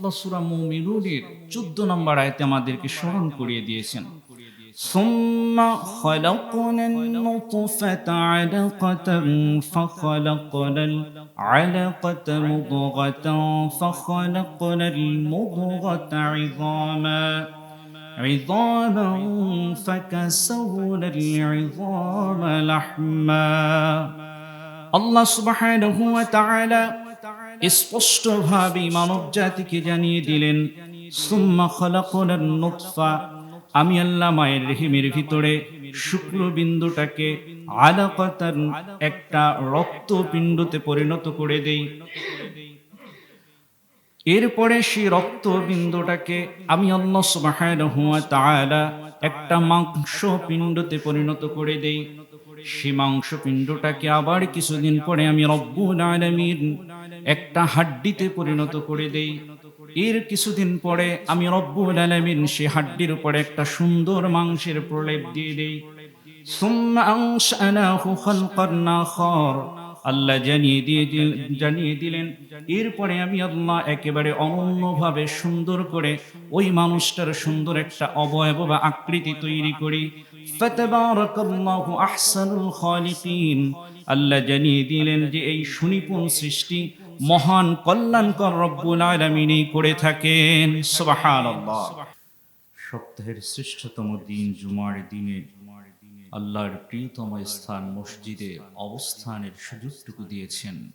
আল্লাহ সূরা মুমিনুনের 14 নম্বর আয়াতে আমাদেরকে স্মরণ করিয়ে দিয়েছেন ثم خلقنا النطفة علقة فخلقنا العلقة مضغة فخلقنا المضغة عظاما عظاما فكسونا العظام لحما আল্লাহ সুবহানাহু ওয়া তাআলা স্পষ্টভাবে মানব জাতিকে জানিয়ে দিলেন আমি আল্লাহ মায়ের রেহিমের ভিতরে শুক্রবিন্দুটাকে আলাকাতান একটা রক্তপিণ্ডতে পরিণত করে দেই। এরপরে সেই রক্তবিন্দুটাকে আমি আল্লাহ সুবহানাহু তাআলা একটা মাংস পিণ্ডতে পরিণত করে দেই। সেই মাংস পিণ্ডটাকে আবার কিছুদিন পরে আমি রব্বুল আলামিন একটা হাড্ডিতে পরিণত করে দেই। এর কিছুদিন পরে আমি রব্বুল আলামিন সেই হাড্ডির উপরে একটা সুন্দর মাংসের প্রলেপ দিয়ে দেই। আল্লাহ জানিয়ে দিয়ে জানিয়ে দিলেন, এরপরে আমি আল্লাহ একেবারে অনন্যভাবে সুন্দর করে ওই মানুষটার সুন্দর একটা অবয়ব বা আকৃতি তৈরি করি। আল্লাহ জানিয়ে দিলেন যে এই সুনিপুণ সৃষ্টি মহান কল্যাণকর রব্বুল করে থাকেন। সুবহানাল্লাহ। সপ্তাহের শ্রেষ্ঠতম দিন জুমার দিনে আল্লাহর প্রিয়তম স্থান মসজিদে অবস্থানের সুযোগটুকু দিয়েছেন।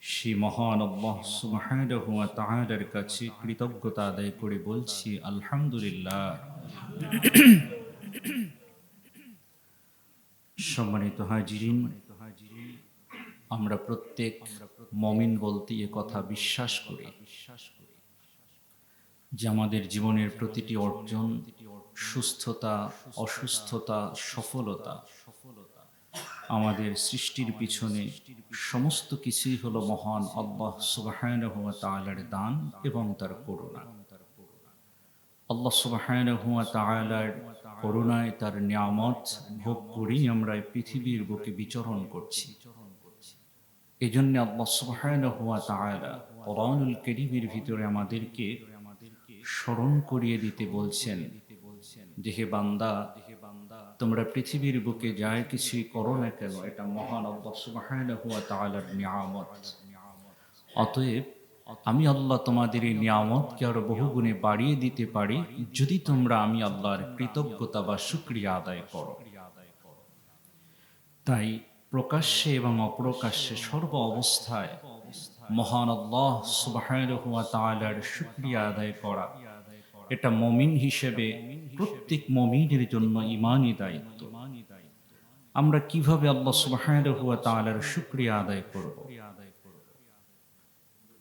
সেই মহান আল্লাহ সুবহানাহু ওয়া তাআলার কাছে কৃতজ্ঞতা আদায় করে বলছি, আলহামদুলিল্লাহ। সম্মানিত হাজিরিন, আমরা প্রত্যেক মমিন বলতে এ কথা বিশ্বাস করি যে আমাদের জীবনের প্রতিটি অর্জন সুস্থতা, অসুস্থতা, সফলতা আমাদের সৃষ্টির পিছনে সমস্ত কিছুই হলো মহান আল্লাহ সুবাহায়নহ তাআলার দান এবং তার করুণা। আল্লাহ সুবাহায়নহ তাআলার করুণায় তার নিয়ামত ভোগ করেই আমরা পৃথিবীর বুকে বিচরণ করছি। এই জন্য কোরআনুল কারীমের ভিতরে আমাদেরকে স্মরণ করিয়ে দিতে বলছেন। যে হে বান্দা, তোমরা পৃথিবীর বুকে যায় কিছুই করো না কেন, এটা মহান আল্লাহ নিয়ামত। অতএব আমি আল্লাহ তোমাদের এই নিয়ামতকে আরও বহুগুণে বাড়িয়ে দিতে পারি, যদি তোমরা আমি আল্লাহর কৃতজ্ঞতা বা শুকরিয়া আদায় করো। তাই প্রকাশ্যে এবং অপ্রকাশ্যে সর্ব অবস্থায় মহান আল্লাহ তাআলার শুকরিয়া আদায় করা। এটা মমিন হিসেবে প্রত্যেক মমিনের জন্য ইমানই দায়িত্ব। আমরা কীভাবে আল্লাহ তাআলার শুকরিয়া আদায় করব?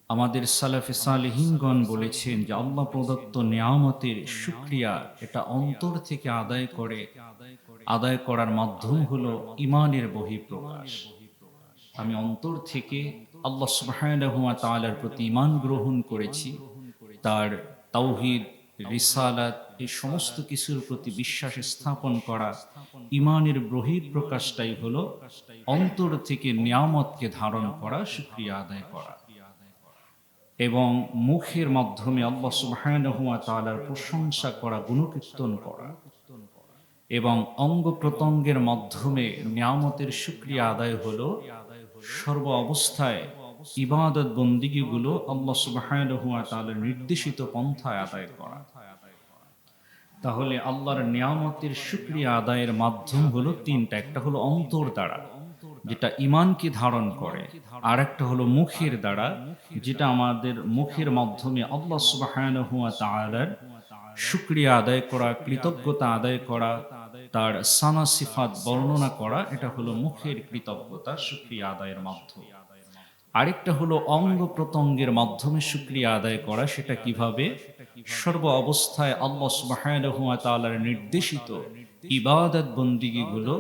আমাদের সালাফে সালেহিনগণ বলেছেন যে আল্লাহ প্রদত্ত নিয়ামতের শুকরিয়া এটা অন্তর থেকে আদায় করে, আদায় করার মাধ্যম হলো ইমানের বহিঃপ্রকাশ। আমি অন্তর থেকে আল্লাহ সুবহানাহু ওয়া তাআলার প্রতি ঈমান গ্রহণ করেছি, তার তাওহীদ, রিসালাত, এই সমস্ত কিছুর প্রতি বিশ্বাস স্থাপন করা ইমানের বহির প্রকাশটাই হলো অন্তর থেকে নিয়ামতকে ধারণ করা, শুকরিয়া আদায় করা। এবং মুখের মাধ্যমে আল্লাহ সুবহানাহু ওয়া তাআলার প্রশংসা করা, গুণকীর্তন করা এবং অঙ্গ প্রত্যঙ্গের মাধ্যমে নিয়ামতের শুকরিয়া আদায় হলো। সর্ব অবস্থায় ইবাদত বন্দিগিগুলো আল্লাহ সুবহানাহু ওয়া তাআলার নির্দেশিত পন্থায় আদায় করা। তাহলে আল্লাহর নিয়ামতের শুকরিয়া আদায়ের মাধ্যম হলো তিনটা, একটা হলো অন্তর দ্বারা। যেটা ইমানকে ধারণ করে। আর একটা হলো মুখের দ্বারা, যেটা আমাদের মুখের মাধ্যমে আল্লাহ তাআলার শুকরিয়া আদায় করা, কৃতজ্ঞতা আদায় করা, তার সানা সিফাত বর্ণনা করা, এটা হলো মুখের কৃতজ্ঞতা, শুকরিয়া আদায়ের মাধ্যম। আরেকটা হলো অঙ্গ প্রত্যঙ্গের মাধ্যমে শুকরিয়া আদায় করা, সেটা কীভাবে? সর্ব অবস্থায় আল্লাহ সুবহানাহু ওয়া তাআলার নির্দেশিত ইবাদত বন্দিগিগুলো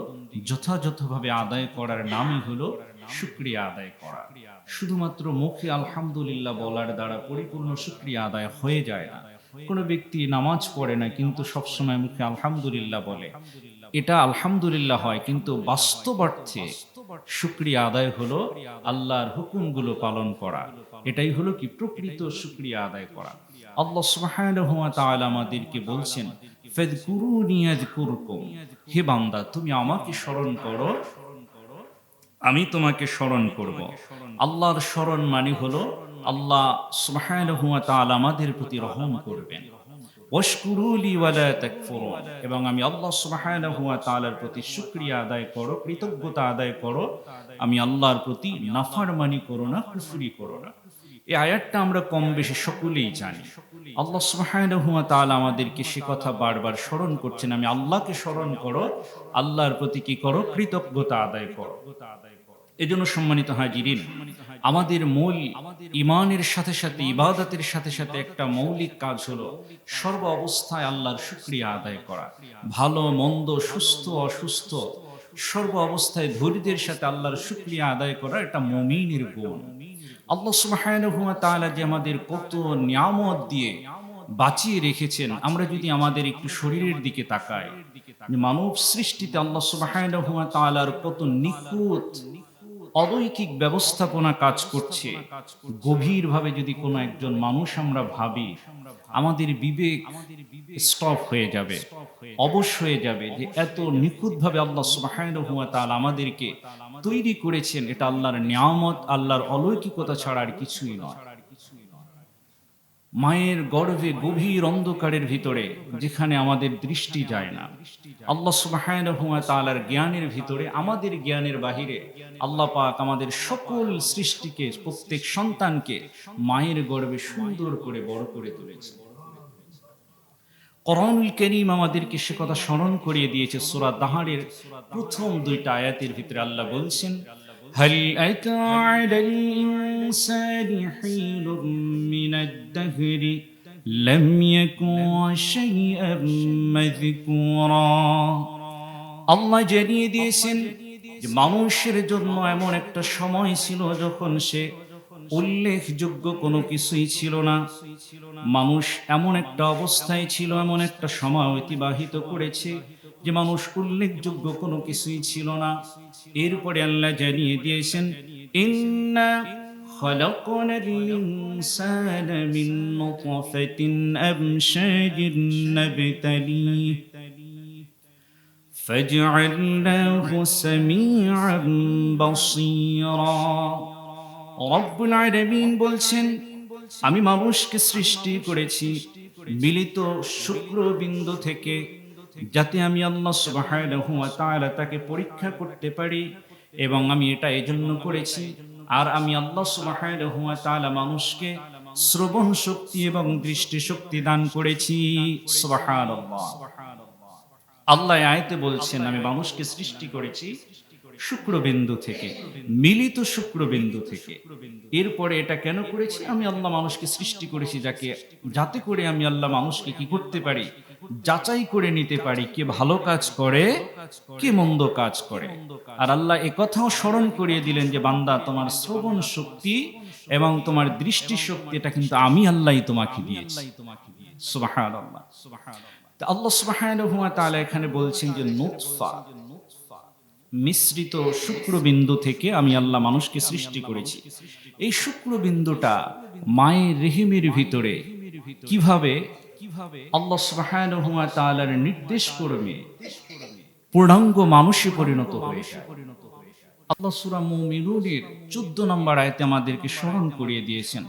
যথাযথভাবে আদায় করার নামই হলো শুকরিয়া আদায় করা। শুধুমাত্র মুখে আলহামদুলিল্লাহ বলার দ্বারা পরিপূর্ণ শুকরিয়া আদায় হয়ে যায় না। কোনো ব্যক্তি নামাজ পড়ে না, কিন্তু সবসময় মুখে আলহামদুলিল্লাহ বলে। এটা আলহামদুলিল্লাহ হয়, কিন্তু বাস্তবার্থে শুক্রিয়া আদায় হলো আল্লাহর হুকুমগুলো পালন করা। এটাই হলো কি, প্রকৃত শুক্রিয়া আদায় করা। আল্লাহ তাআলা আমাদেরকে বলছেন হে বান্দা, তুমি আমাকে স্মরণ করো। আমি তোমাকে স্মরণ করব। আল্লাহর স্মরণ মানে হলো, আল্লাহ সুবহানাহু আমাদের প্রতি রহম করবেন। এবং আমি আল্লাহ তাআলার প্রতি শুকরিয়া আদায় করো, কৃতজ্ঞতা আদায় করো। আমি আল্লাহর প্রতি নাফরমানি করো না, কুফরি করো না। এই আয়াতটা আমরা কম বেশি সকলেই জানি। আল্লাহ সুবহানাহু ওয়া তাআলা আমাদেরকে সে কথা বারবার স্মরণ করছেন। আমি আল্লাহকে স্মরণ করো, আল্লাহর প্রতি কি করো, কৃতজ্ঞতা আদায় করো। এজন্য সম্মানিত হাজিরিন, আমাদের মূল ইমানের সাথে সাথে, ইবাদতের সাথে সাথে একটা মৌলিক কাজ হলো সর্ব অবস্থায় আল্লাহর শুক্রিয়া আদায় করা। ভালো, মন্দ, সুস্থ, অসুস্থ, সর্ব অবস্থায় ধৈর্যের সাথে আল্লাহর শুক্রিয়া আদায় করা এটা মমিনের গুণ। আল্লাহ সুবহানাহু তাআলা যে আমাদের কত নিয়ামত দিয়ে বাঁচিয়ে রেখেছেন, আমরা যদি আমাদের একটু শরীরের দিকে তাকাই মানব সৃষ্টিতে আল্লাহ তাআলার কত নিখুঁত অলৌকিক ব্যবস্থাপনা কাজ করছে, গভীরভাবে যদি কোনো একজন মানুষ আমরা ভাবি, আমাদের বিবেক স্টপ হয়ে যাবে, অবশ হয়ে যাবে যে এত নিখুঁতভাবে আল্লাহ তাআলা আমাদেরকে তৈরি করেছেন, এটা আল্লাহর নিয়ামত, আল্লাহর অলৌকিকতা ছাড়া আর কিছুই নয়। মায়ের গর্ভে গভীর অন্ধকারের ভিতরে, যেখানে আমাদের দৃষ্টি যায় না। আল্লাহ তাআলার জ্ঞানের ভিতরে, আমাদের জ্ঞানের বাহিরে, আল্লাহ পাক আমাদের সকল সৃষ্টিকে, প্রত্যেক সন্তানকে মায়ের গর্ভে সুন্দর করে বড় করে তুলেছে করণুল করিম আমাদেরকে সে কথা স্মরণ করিয়ে দিয়েছে সূরা দাহারের প্রথম দুইটা আয়াতের ভিতরে আল্লাহ বলছেন هل أتى على الإنسان حين من الدهر لم يكن شيئا مذكورا আল্লাহ জানিয়ে দিয়েছেন যে মানুষের জন্য এমন একটা সময় ছিল যখন সে উল্লেখযোগ্য কোনো কিছুই ছিল না মানুষ এমন একটা অবস্থায় ছিল এমন একটা সময় অতিবাহিত করেছে যে মানুষ উল্লেখযোগ্য কোনো কিছুই ছিল না এরপরে আল্লাহ জানিয়ে দিয়েছেন ইন্না خلقنا الإنسان من نطفة أمشاج نبتليه فجعلناه سميعا بصيرا রব্বুল আলামিন বলছেন, আমি মানুষকে সৃষ্টি করেছি মিলিত শুক্রবিন্দু থেকে, যাতে আমি আল্লাহ সুবহানাহু ওয়া তাআলা তাকে পরীক্ষা করতে পারি এবং আমি এটা এজন্য করেছি। আর আমি আল্লাহ সুবহানাহু ওয়া তাআলা মানুষকে শ্রবণ শক্তি এবং দৃষ্টি শক্তি দান করেছি। সুবহানাল্লাহ। আল্লাহ আয়তে বলছেন, আমি মানুষকে সৃষ্টি করেছি শুক্রবিন্দু থেকে, মিলিত শুক্রবিন্দু থেকে। এরপরে এটা কেন করেছি? আমি আল্লাহ মানুষকে সৃষ্টি করেছি যাকে, যাতে করে আমি আল্লাহ মানুষকে কি করতে পারি? যাচাই করে নিতে পারি কে ভালো কাজ করে, কে মন্দ কাজ করে। আর আল্লাহ কথাও স্মরণ করিয়ে দিলেন যে, বান্দা, তোমার শ্রবণ শক্তি এবং তোমার দৃষ্টি শক্তি, এটা কিন্তু আমি আল্লাহ তোমাকে দিয়েছি। আল্লাহ সুবহানাহু ওয়া তাআলা এখানে বলছেন যে, নুতফা মিশ্রিত শুক্রবিন্দু থেকে আমি আল্লাহ মানুষকে সৃষ্টি করেছি। এই শুক্রবিন্দুটা মায়ের রেহিমের ভিতরে কীভাবে আল্লাহ নির্দেশ করবে পূর্ণাঙ্গ মানুষে পরিণত আল্লাহ 14 নম্বর আয়াতে আমাদেরকে স্মরণ করিয়ে দিয়েছেন।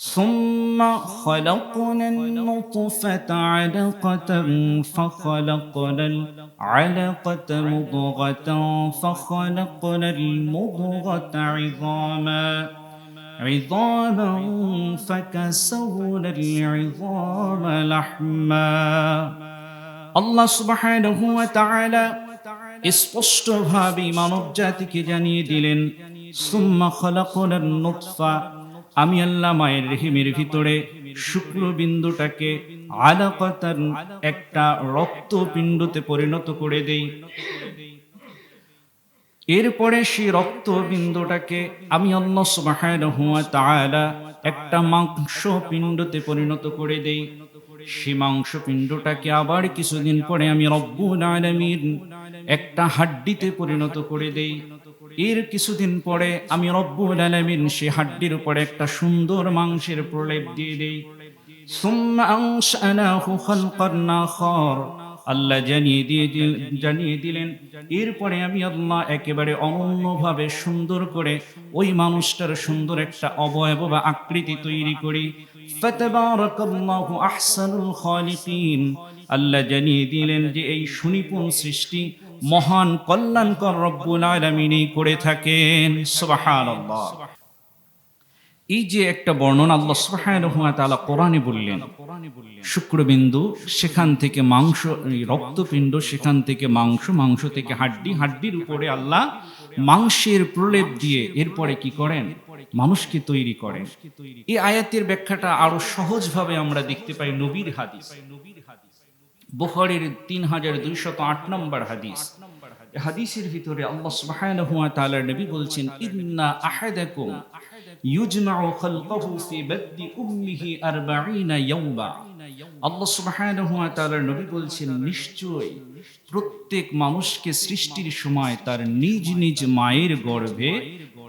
ثم خلقنا النطفة علقة فخلقنا العلقة مضغة فخلقنا المضغة عظاما عظاما فكسونا العظام لحما আল্লাহ সুবহানাহু ওয়া তাআলা স্পষ্টভাবে মানব জাতিকে জানিয়ে দিলেন সুম্মা খলাকনান নুতফা আমি আল্লাহ মায়ের রেহিমের ভিতরে শুক্রবিন্দুটাকে আলাকাতান একটা রক্তপিণ্ডতে পরিণত করে দেই। এরপরে সেই রক্তবিন্দুটাকে আমি আল্লাহ সুবহানাহু ওয়া তাআলা একটা পরিণত করে দেই। সেই মাংস পিণ্ডটাকে আবার কিছুদিন পরে আমি রব্বুল আলামিন একটা হাড্ডিতে পরিণত করে দেই। এর কিছুদিন পরে আমি রব্বুল আলামিন সে হাড্ডির উপরে একটা সুন্দর মাংসের প্রলেপ দিয়ে দেই। আল্লাহ জানিয়ে দিয়ে জানিয়ে দিলেন, এরপরে আমি আল্লাহ একেবারে অনন্যভাবে সুন্দর করে ওই মানুষটার সুন্দর একটা অবয়ব বা আকৃতি তৈরি করি। আল্লাহ জানিয়ে দিলেন যে এই সুনিপুণ সৃষ্টি মহান কল্যাণকর রব্বুল আলামিনই করে থাকেন। সুবহানাল্লাহ। এই যে একটা বর্ণনা আল্লাহ সুবহানাহু ওয়া তাআলা কোরআনে বললেন, শুক্রবিন্দু সেখান থেকে মাংস রক্তপিণ্ড সেখান থেকে মাংস মাংস থেকে হাড্ডি, হাড্ডির উপরে আল্লাহ মাংসের প্রলেপ দিয়ে এরপরে কি করেন? মানুষকে তৈরি করেন। এই আয়াতের ব্যাখ্যাটা আরও সহজভাবে আমরা দেখতে পাই নবীর হাদিস। বুখারীর তিন হাজার দুইশত আট নম্বর হাদিস। হাদিসের ভিতরে আল্লাহ সুবহানাহু ওয়া তাআলার নবী বলছেন, ইন্না আহাদাকুম ইউজমাউ খালকাহু ফি বাদনি উম্মিহি 40 ইয়াওমা আল্লাহ সুবহানাহু ওয়া তাআলার নবী বলছেন নিশ্চয় প্রত্যেক মানুষকে সৃষ্টির সময় তার নিজ নিজ মায়ের গর্ভে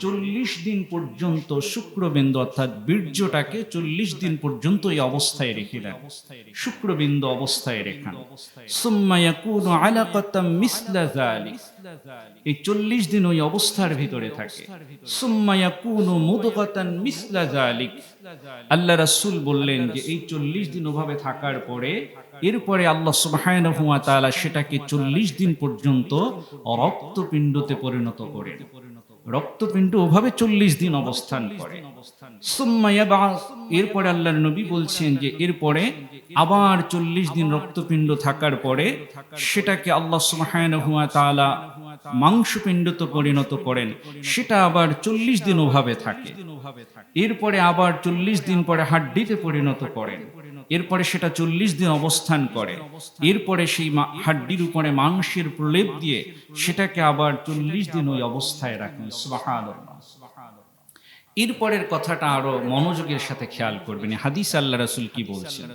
চল্লিশ দিন পর্যন্ত শুক্রবিন্দু অর্থাৎ বীর্যটাকে চল্লিশ দিন পর্যন্ত এই অবস্থায় রেখে দেন। শুক্রবিন্দু অবস্থায় রেখান। এই চল্লিশ দিন ওই অবস্থার ভিতরে থাকে। আল্লাহ রাসূল বললেন যে এই চল্লিশ দিন ওভাবে থাকার পরে এরপরে আল্লাহ সুবহানাহু ওয়া তাআলা সেটাকে চল্লিশ দিন পর্যন্ত রক্তপিণ্ডতে পরিণত করেন। রক্তপিণ্ড ওভাবে চল্লিশ দিন অবস্থান করে। এরপরে আল্লাহর নবী বলছেন যে এরপরে আবার চল্লিশ দিন রক্তপিণ্ড থাকার পরে সেটাকে আল্লাহ সুবহানাহু ওয়া তাআলা মাংসপিণ্ডতে পরিণত করেন। সেটা আবার চল্লিশ দিন ওভাবে থাকে। এরপরে আবার চল্লিশ দিন পরে হাড্ডিতে পরিণত করেন। এরপরে সেটা চল্লিশ দিন অবস্থান করে। এরপরে সেই হাড্ডির উপরে মাংসের প্রলেপ দিয়ে সেটাকে আবার চল্লিশ দিন ওই অবস্থায় রাখেন। সুবহানাল্লাহ। এরপরের কথাটা আরও মনোযোগের সাথে খেয়াল করবেন। হাদিস আল্লাহ রাসূল কি বলছেন?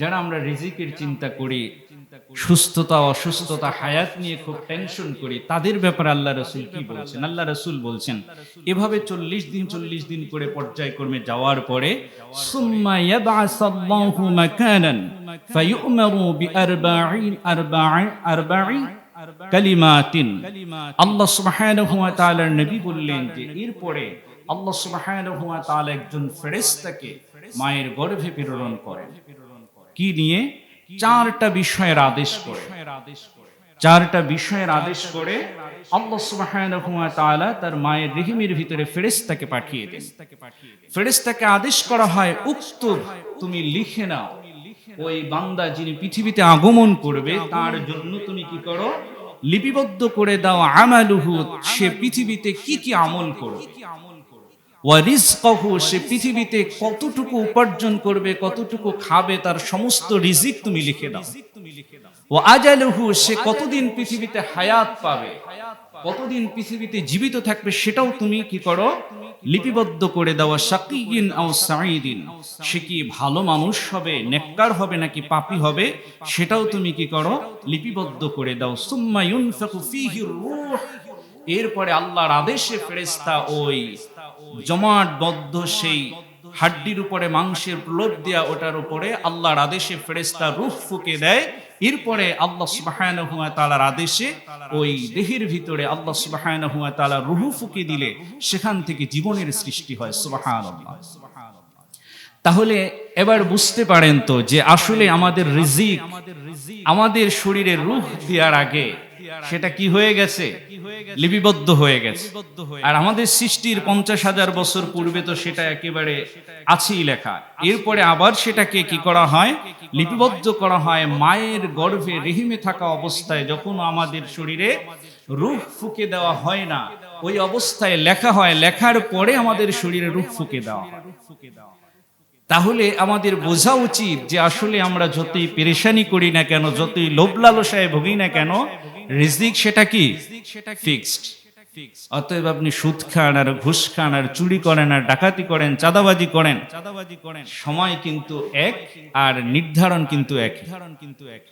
যারা আমরা রিজিকের চিন্তা করি সুস্থতা অসুস্থতা হায়াত নিয়ে খুব টেনশন করি তাদের ব্যাপারে আল্লাহ রসুল কি বলছেন? আল্লাহ রসুল বলছেন এভাবে চল্লিশ দিন চল্লিশ দিন করে পর্যায়ক্রমে যাওয়ার পরে সুম্মা ইয়াবআসাল্লাহু মাকানান ফায়ু'মারু বিআরবাঈন আরবাঈ আরবাঈ কালিমাতিন। আল্লাহ সুবহানাহু ওয়া তাআলার নবী বললেন যে এরপরে আল্লাহ তাআলা একজন ফেরেশতাকে মায়ের গর্ভে প্রেরণ করেন কি নিয়ে? চারটা বিষয়ের আদেশ করে। চারটা বিষয়ের আদেশ করে আল্লাহ সুবহানাহু তার মায়ের ভিতরে পাঠিয়ে দেন। আদেশ করা হয় উক্ত তুমি লিখে নাও। ওই বান্দা যিনি পৃথিবীতে আগমন করবে, তার জন্য তুমি কি করো? লিপিবদ্ধ করে দাও, আমালুহু, সে পৃথিবীতে কি কি আমল করবে? সে পৃথিবীতে কতটুকু উপার্জন করবে, কতটুকু খাবে, তার সমস্ত রিজিক তুমি লিখে দাও। ও আজালহু, সে কতদিন পৃথিবীতে হায়াত পাবে, কতদিন পৃথিবীতে জীবিত থাকবে, সেটাও তুমি কি করো? লিপিবদ্ধ করে দেওয়া শাকিগিন আও সাঈদিন। সে কি ভালো মানুষ হবে, নেককার হবে, নাকি পাপি হবে, সেটাও তুমি কি করো? লিপিবদ্ধ করে দাও। সুম্মা ইউনফাকু ফীহি রূহ। এরপরে আল্লাহর আদেশে ফেরেশতা ওই জমাটবদ্ধ সেই হাড্ডির উপরে মাংসের প্রলোভ দেয়া ওটার উপরে আল্লাহর আদেশে ফেরেশতা রূহ ফুকে দেয়। এরপরে আল্লাহ তাআলার আদেশে ওই দেহের ভিতরে আল্লাহ তাআলা রূহ ফুকে দিলে সেখান থেকে জীবনের সৃষ্টি হয়। সুবহানাল্লাহ। তাহলে এবার বুঝতে পারেন তো যে আসলে আমাদের রিজিক, আমাদের শরীরে রূহ দেওয়ার আগে সেটা কি হয়ে গেছে? লিপিবদ্ধ হয়ে গেছে। আর আমাদের সৃষ্টির পঞ্চাশ হাজার বছর পূর্বে তো সেটা একেবারে আছেই লেখা। এরপরে আবার সেটাকে কি করা হয়? লিপিবদ্ধ করা হয় মায়ের গর্ভে রেহিমে থাকা অবস্থায় যখন আমাদের শরীরে রূহ ফুকে দেওয়া হয় না ওই অবস্থায় লেখা হয় লেখার পরে আমাদের শরীরে রূহ ফুকে দেওয়া হয়। তাহলে আমাদের বোঝা উচিত যে আসলে আমরা যতই পেরেশানি করি না কেন যতই লোভ লালসায় ভুগি না কেন রিজিক সেটা কি? ফিক্সড। অতএব আপনি সুদ খান আর ঘুষ খান আর চুরি করেন আর ডাকাতি করেন চাঁদাবাজি করেন। চাঁদাবাজি করেন। সময় কিন্তু এক আর নির্ধারণ কিন্তু এক। নির্ধারণ কিন্তু এক।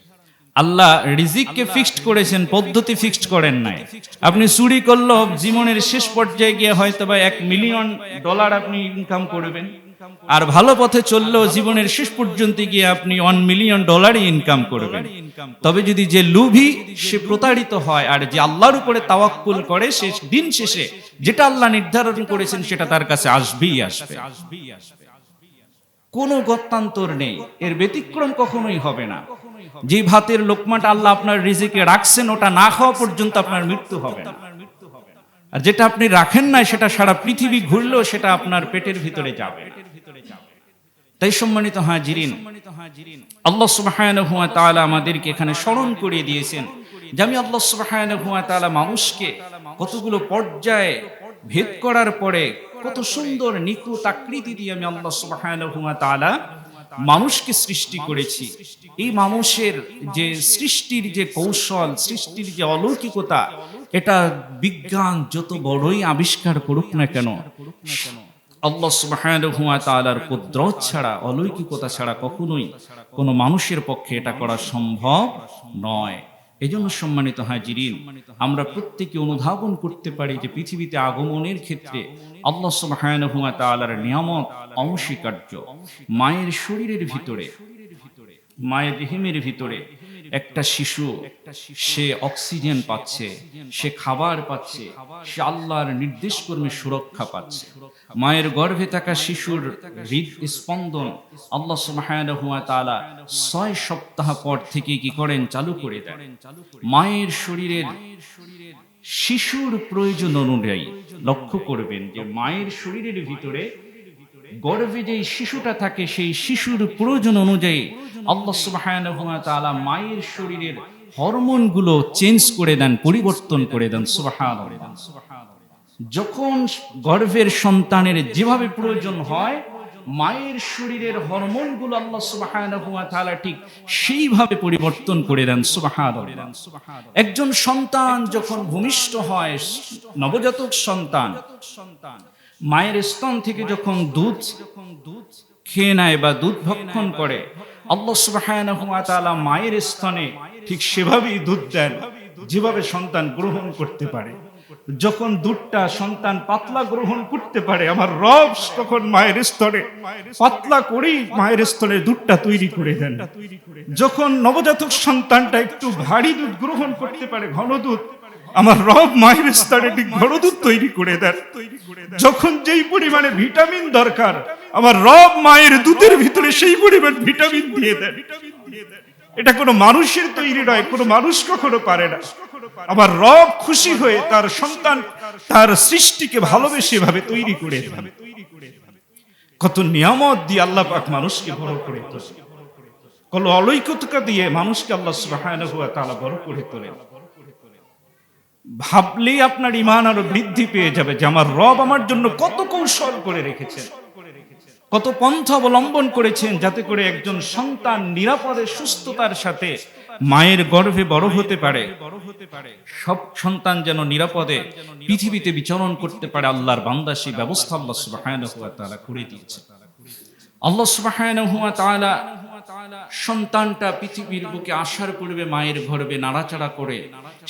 আল্লাহ রিজিককে ফিক্সড করেছেন পদ্ধতি ফিক্সড করেন নাই। আপনি চুরি করল জীবনের শেষ পর্যায়ে গিয়ে হয়তো বা এক মিলিয়ন ডলার আপনি ইনকাম করবেন। আর ভালো পথে চললেও জীবনের শেষ পর্যন্ত গিয়ে আপনি ওয়ান মিলিয়ন ডলারই ইনকাম করবেন। তবে যদি যে লুভি সে প্রতারিত হয় আর যে আল্লাহর উপরে তাওয়াক্কুল করে সে দিন শেষে যেটা আল্লাহ নির্ধারণ করেছেন সেটা তার কাছে আসবেই আসবে। কোনো গত্যান্তর নেই। এর ব্যতিক্রম কখনোই হবে না। যে ভাতের লোকমাটা আল্লাহ আপনার রিজিকে রাখছেন ওটা না খাওয়া পর্যন্ত আপনার মৃত্যু হবে না। আর যেটা আপনি রাখেন না সেটা সারা পৃথিবী ঘুরলেও সেটা আপনার পেটের ভিতরে যাবে। তাই সম্মানিত হাজিরিন, আল্লাহ সুবহানাহু ওয়া তাআলা আমাদেরকে এখানে স্মরণ করিয়ে দিয়েছেন যে আমি আল্লাহ সুবহানাহু ওয়া তাআলা মানুষকে কতগুলো পর্যায়ে ভেদ করার পরে কত সুন্দর নিখুঁত আকৃতি দিয়ে আমি আল্লাহ সুবহানাহু ওয়া তাআলা মানুষকে সৃষ্টি করেছি। এই মানুষের যে সৃষ্টির যে কৌশল সৃষ্টির যে অলৌকিকতা এটা বিজ্ঞান যত বড়ই আবিষ্কার করুক না কেন আল্লাহ কুদরত ছাড়া অলৌকিকতা ছাড়া কখনোই কোনো মানুষের পক্ষে এটা করা সম্ভব নয়। এজন্য সম্মানিত হাজিরিন, আমরা প্রত্যেকে অনুধাবন করতে পারি যে পৃথিবীতে আগমনের ক্ষেত্রে আল্লাহ সুবহানাহু ওয়া তাআলার নিয়ামত অনস্বীকার্য। মায়ের শরীরের ভিতরে, মায়ের রেহিমের ভিতরে একটা শিশু, সে অক্সিজেন পাচ্ছে, সে খাবার পাচ্ছে, সে আল্লাহর নির্দেশ কর্মে সুরক্ষা পাচ্ছে। মায়ের গর্ভে থাকা শিশুর হৃদ স্পন্দন আল্লাহ সুবহানাহু ওয়া তাআলা ছয় সপ্তাহ পর থেকে কি করেন? চালু করে দেন। মায়ের শরীরের শিশুর প্রয়োজন অনুযায়ী লক্ষ্য করবেন যে মায়ের শরীরের ভিতরে গর্ভে যে শিশুটা থাকে, সেই শিশুর প্রয়োজন অনুযায়ী আল্লাহ সুবহানাহু ওয়া তাআলা মায়ের শরীরের হরমোনগুলো চেঞ্জ করে দেন, পরিবর্তন করে দেন, সুবহানাল্লাহ। যখন গর্ভের সন্তানের যেভাবে প্রয়োজন হয়, মায়ের শরীরের হরমোনগুলো আল্লাহ সুবহানাহু ওয়া তাআলা ঠিক সেইভাবে পরিবর্তন করে দেন, সুবহানাল্লাহ। একজন সন্তান যখন ভূমিষ্ঠ হয়, নবজাতক সন্তান সন্তান মায়ের স্তন থেকে যখন দুধ দুধ খেয়ে নেয় বা দুধ ভক্ষণ করে মায়ের স্তনে ঠিক সেভাবেই দুধ দেন, যেভাবে সন্তান গ্রহণ করতে পারে। যখন দুধটা সন্তান পাতলা গ্রহণ করতে পারে, আমার রব তখন মায়ের স্তরে পাতলা করেই মায়ের স্তরে দুধটা তৈরি করে দেন। যখন নবজাতক সন্তানটা একটু ভারী দুধ গ্রহণ করতে পারে, ঘন দুধ আমার রব মায়ের ঘন দুধ তৈরি করে দেন। যখন যেই পরিমাণে ভিটামিন দরকার, আমার রব মায়ের দুধের ভিতরে সেই পরিমাণ ভিটামিন দিয়ে দেন। এটা কোনো মানুষের তৈরি নয়, কোনো মানুষ কখনো পারে না। আমার রব খুশি হয়ে তার সন্তান তার সৃষ্টিকে ভালোবেসে ভাবে তৈরি করে কত নিয়ামত দিয়ে আল্লাহ পাক মানুষকে বড় করে তোলে কত অলৌকিকতা দিয়ে মানুষকে আল্লাহ সুবহানাহু ওয়া তাআলা বড় করে তোলেন। ভাবলেই আপনার ইমান আরও বৃদ্ধি পেয়ে যাবে যে আমার রব আমার জন্য কত কৌশল করে রেখেছেন, কত পন্থা অবলম্বন করেছেন যাতে করে একজন সন্তান নিরাপদে, সুস্থতার সাথে মায়ের গর্ভে বড় হতে পারে। সব সন্তান যেন নিরাপদে পৃথিবীতে বিচরণ করতে পারে আল্লাহর বান্দা, সেই ব্যবস্থা আল্লাহ তাআলা করে দিয়েছে আল্লাহ তাআলা সন্তানটা পৃথিবীর বুকে আসার পূর্বে মায়ের গর্ভে নাড়াচাড়া করে।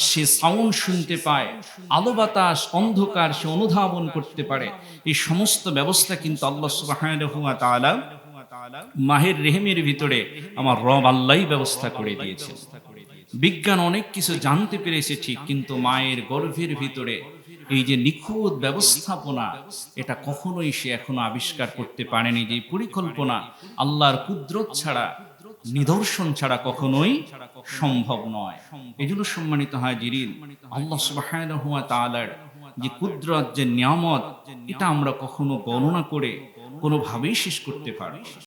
সে সাউন্ড শুনতে পায়, আলো বাতাস, অন্ধকার সে অনুধাবন করতে পারে। এই সমস্ত ব্যবস্থা কিন্তু আল্লাহ ওয়া মাহের রেহেমের ভিতরে আমার রব আল্লাহই ব্যবস্থা করে দিয়েছে বিজ্ঞান অনেক কিছু জানতে পেরেছে ঠিক, কিন্তু মায়ের গর্ভের ভিতরে এই যে নিখুঁত ব্যবস্থাপনা, এটা কখনোই সে এখনও আবিষ্কার করতে পারেনি। যে পরিকল্পনা আল্লাহর কুদরত ছাড়া নিদর্শন ছাড়া কখনোই সম্ভব নয় এই জন্য সম্মানিত হয় জিরিন আল্লাহ সুবাহ যে কুদরত, যে নিয়ামত, এটা আমরা কখনো গণনা করে কোনোভাবেই শেষ করতে পারব না।